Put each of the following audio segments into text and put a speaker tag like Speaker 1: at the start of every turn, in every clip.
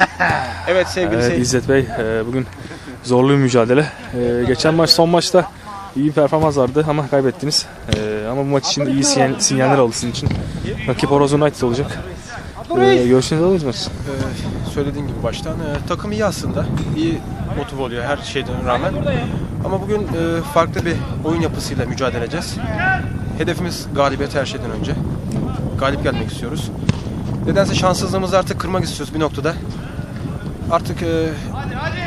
Speaker 1: Evet sevgili
Speaker 2: Evet. İzzet Bey e, bugün zorlu bir mücadele. E, Geçen maç son maçta iyi bir performans vardı ama kaybettiniz. E, Ama bu maç için iyi sinyal, sinyaller oldu sizin için. Rakip Horoz United olacak. Görüşünüzü alır mısınız?
Speaker 1: Ee, söylediğin gibi baştan takım iyi aslında. İyi motive oluyor her şeyden rağmen. Ama bugün farklı bir oyun yapısıyla mücadele edeceğiz. Hedefimiz galibiyet her şeyden önce. Galip gelmek istiyoruz. Nedense şanssızlığımızı artık kırmak istiyoruz bir noktada. Artık e,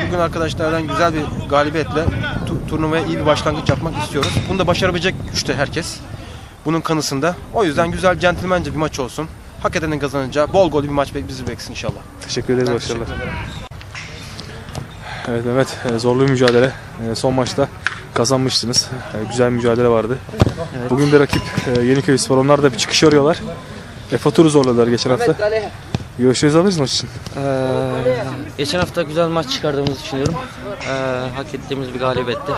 Speaker 1: bugün arkadaşlardan güzel bir galibiyetle tu- turnuvaya iyi bir başlangıç yapmak istiyoruz. Bunu da başarabilecek güçte herkes. Bunun kanısında. O yüzden güzel, centilmence bir maç olsun. Hak edenin kazanacağı bol gol bir maç bizi beklesin inşallah.
Speaker 2: Teşekkür ederiz. Başarılar. Evet Mehmet e, zorlu bir mücadele. E, Son maçta kazanmıştınız. E, Güzel bir mücadele vardı. Bugün de rakip Yeniköy Spor. Onlar da bir çıkış arıyorlar. Efe Tur'u zorladılar geçen hafta. Görüşünüzü alırız maç için.
Speaker 3: Ee, geçen hafta güzel maç çıkardığımızı düşünüyorum. Ee, hak ettiğimiz bir galibiyetti.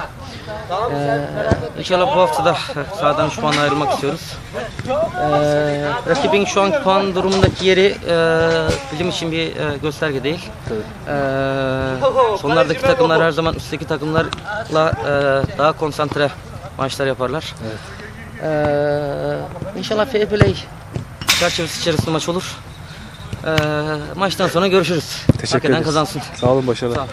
Speaker 3: Ee, inşallah bu hafta da sahadan şu puanla ayrılmak istiyoruz. Ee, rakibin şu anki puan durumundaki yeri e, bizim için bir e, gösterge değil. Ee, sonlardaki takımlar her zaman üstteki takımlarla e, daha konsantre maçlar yaparlar. Ee, inşallah fair play çerçevesi içerisinde maç olur. Ee, maçtan sonra görüşürüz.
Speaker 2: Teşekkür
Speaker 3: Hak eden
Speaker 2: ederiz.
Speaker 3: kazansın.
Speaker 2: Sağ olun başarılar.
Speaker 3: Sağ ol.